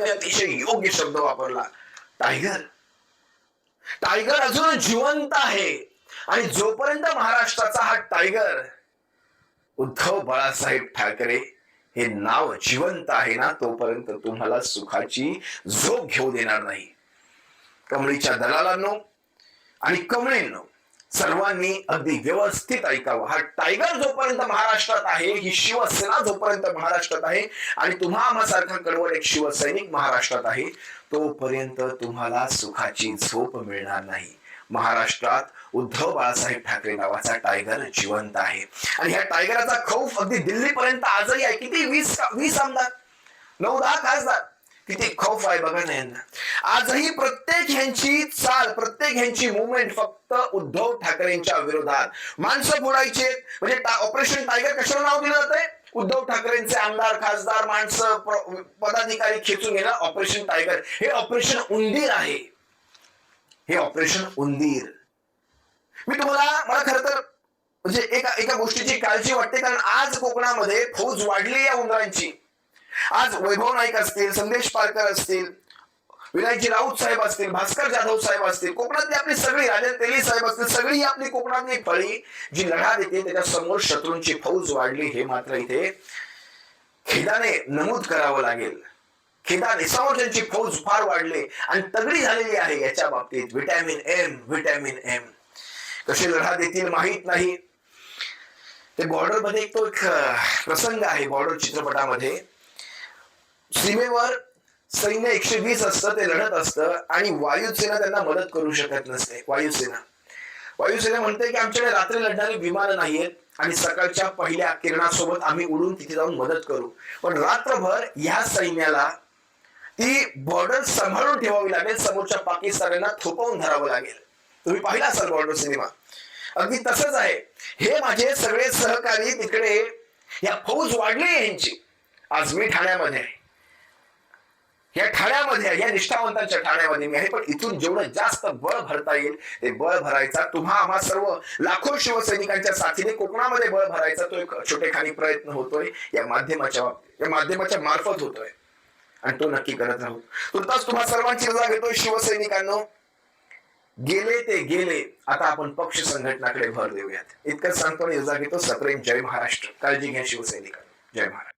अतिशय योग्य शब्द वापरला. टायगर. टायगर अजून जिवंत आहे. आणि जोपर्यंत महाराष्ट्राचा हा टायगर उद्धव बाळासाहेब ठाकरे हे नाव जिवंत आहे ना तोपर्यंत तुम्हाला सुखाची झोप घेऊ देणार नाही. कमळीच्या दलालांनो आणि कमळींनो सर्वांनी अगदी व्यवस्थित ऐकावं. हा टायगर जोपर्यंत महाराष्ट्रात आहे ही शिवसेना जोपर्यंत महाराष्ट्रात आहे आणि तुम्हा आम्हासारखा कडवड एक शिवसैनिक महाराष्ट्रात आहे तोपर्यंत तुम्हाला सुखाची झोप मिळणार नाही. महाराष्ट्रात उद्धव बाळासाहेब ठाकरे नावाचा टायगर जिवंत आहे. आणि ह्या टायगराचा खौफ अगदी दिल्लीपर्यंत आजही आहे. किती? वीस वीस आमदार? नऊ दहा खासदार? किती खौफ आहे बघा ना यांना. आजही प्रत्येक ह्यांची चाल प्रत्येक ह्यांची मुवमेंट फक्त उद्धव ठाकरेंच्या विरोधात. माणसं फोडायचे म्हणजे ऑपरेशन टायगर कशाला नाव दिलं जातंय? उद्धव ठाकरेंचे आमदार खासदार माणसं पदाधिकारी खेचून घेणं ऑपरेशन टायगर हे ऑपरेशन उंदीर आहे. हे ऑपरेशन उंदीर. मी तुम्हाला मला खर तर म्हणजे एका एका गोष्टीची काळजी वाटते कारण आज कोकणामध्ये फौज वाढली या उंदरांची. आज वैभव नाईक असतील संदेश पारकर असतील विनायकजी राऊत साहेब असतील भास्कर जाधव साहेब असतील कोकणातली आपली सगळी राजन तेली साहेब असतील सगळी आपली कोकणातली फळी जी लढा देते त्याच्यासमोर शत्रूंची फौज वाढली हे मात्र इथे खेदाने नमूद करावं लागेल. खेदाने समोरच्यांची फौज फार वाढली आणि तगडी झालेली आहे याच्या बाबतीत व्हिटॅमिन एम व्हिटॅमिन एम. कशी लढा देतील माहीत नाही. ते बॉर्डरमध्ये एक तो एक प्रसंग आहे बॉर्डर चित्रपटामध्ये. सीमेवर सैन्य एकशे वीस असतं ते लढत असतं आणि वायुसेना त्यांना मदत करू शकत नसते वायुसेना. वायुसेना म्हणते की आमच्याकडे रात्री लढणारी विमानं नाहीयेत आणि सकाळच्या पहिल्या किरणासोबत आम्ही उडून तिथे जाऊन मदत करू. पण रात्रभर ह्या सैन्याला ती बॉर्डर सांभाळून ठेवावी लागेल समोरच्या पाकिस्तानांना थोपवून धरावं लागेल. तुम्ही पाहिला असाल बॉर्डर सिनेमा? अगदी तसंच आहे. हे माझे सगळे सहकारी तिकडे या फौज वाढली यांची. आज मी ठाण्यामध्ये आहे. या ठाण्यामध्ये या निष्ठावंतांच्या ठाण्यामध्ये मी आहे पण इथून जेवढं जास्त बळ भरता येईल ते बळ भरायचा तुम्हा आम्हा सर्व लाखो शिवसैनिकांच्या साथीने कोकणामध्ये बळ भरायचा तो एक छोटेखानी प्रयत्न होतोय या माध्यमाच्या या माध्यमाच्या मार्फत होतोय. आणि तो नक्की करत राहू. तुर्तास तुम्हा सर्वांची रजा घेतोय शिवसैनिकांनो. गेले ते गेले आता आपण पक्ष संघटनाकडे भर देऊयात. इतकंच सांगतो आणि रजा घेतो सप्रेम जय महाराष्ट्र. काळजी घ्या शिवसैनिकांनो. जय महाराष्ट्र.